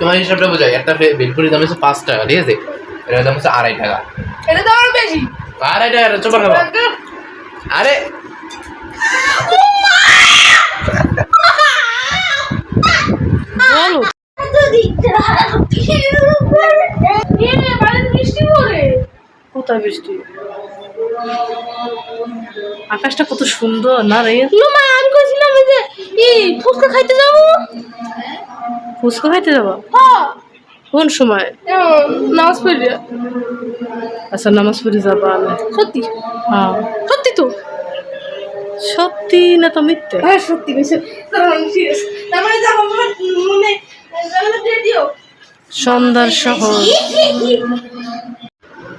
তোমার হিসাবটা বোঝাই। একটা বেলপুরির দাম হচ্ছে পাঁচ টাকা ঠিক আছে? এটার দাম হচ্ছে আড়াই টাকা। এটা তো আরও বেশি। আড়াই টাকা চোপা খাব। আরে! বলো। কোথায় বৃষ্টি? আকাশটা কত সুন্দর না রে? মা আমি কইছিলাম যে এই ফুচকা খাইতে যাব। ফুচকা খাইতে যাব? হ্যাঁ। কোন সময়? নামাজ পড়ে আচ্ছা নামাজ পড়ে যাবা আমি সত্যি? হ্যাঁ। সত্যি তো? সত্যি না তো মিথ্যে? হ্যাঁ সত্যি মানে সন্ধ্যার শহর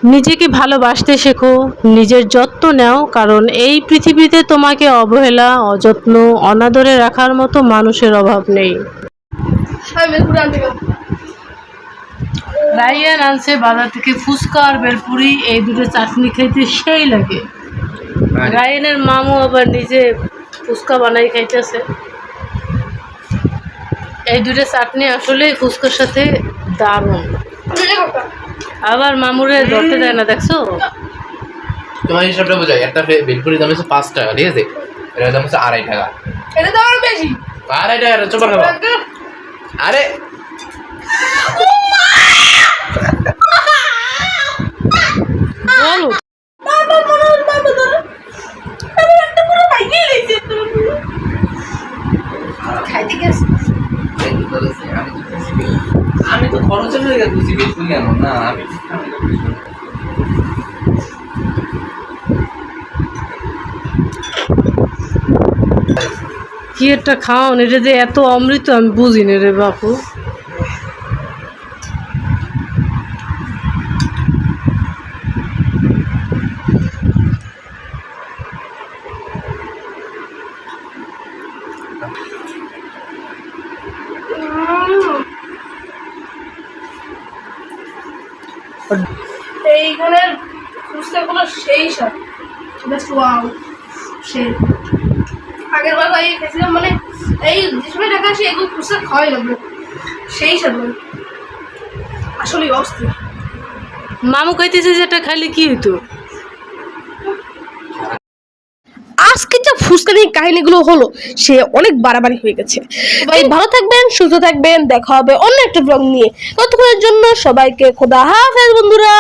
নিজেকে ভালোবাসতে শেখো নিজের যত্ন নাও কারণ এই পৃথিবীতে তোমাকে অবহেলা অযত্ন অনাদরে রাখার মতো মানুষের অভাব নেই। রাইয়ান আনছে বাজার থেকে ফুচকা আর বেলপুরি এই দুটো চাটনি খেতে সেই লাগে। রায়ানের মামু আবার নিজে ফুচকা বানাই খাইতেছে। এই দুটো চাটনি আসলে ফুচকার সাথে দারুণ। আবার মামুরে ধরতে দেয় না দেখছ? তোমার হিসাবটা বোঝাই একটা বেলপুরি দাম হচ্ছে পাঁচ টাকা ঠিক আছে? এটার দাম হচ্ছে আড়াই টাকা। এটা তো আরও বেশি। আড়াই টাকা চোপা খাব। আরে বলো। বাবা মনে হয় বাবা ধরো আমি তো খরচের লেগে বুঝি না আমি আমি তো বুঝি না। কি একটা খাওয়ান এটা যে এত অমৃত আমি বুঝি না রে বাপু। ফুচকাগুলো সেই সব জাস্ট ওয়াও সেই। আগের বার ভাই খেয়েছিলাম মানে এই যে সময় টাকা আসে এগুলো ফুচকা খাওয়াই লাগবে। সেই সব আসলে অস্থির। মামু খাইতেছে যেটা খাইলে কি হইতো? আজকে যে ফুচকা নিয়ে কাহিনীগুলো হলো সে অনেক বাড়াবাড়ি হয়ে গেছে। সবাই ভালো থাকবেন সুস্থ থাকবেন দেখা হবে অন্য একটা ব্লগ নিয়ে। ততক্ষণের জন্য সবাইকে খোদা হাফেজ বন্ধুরা।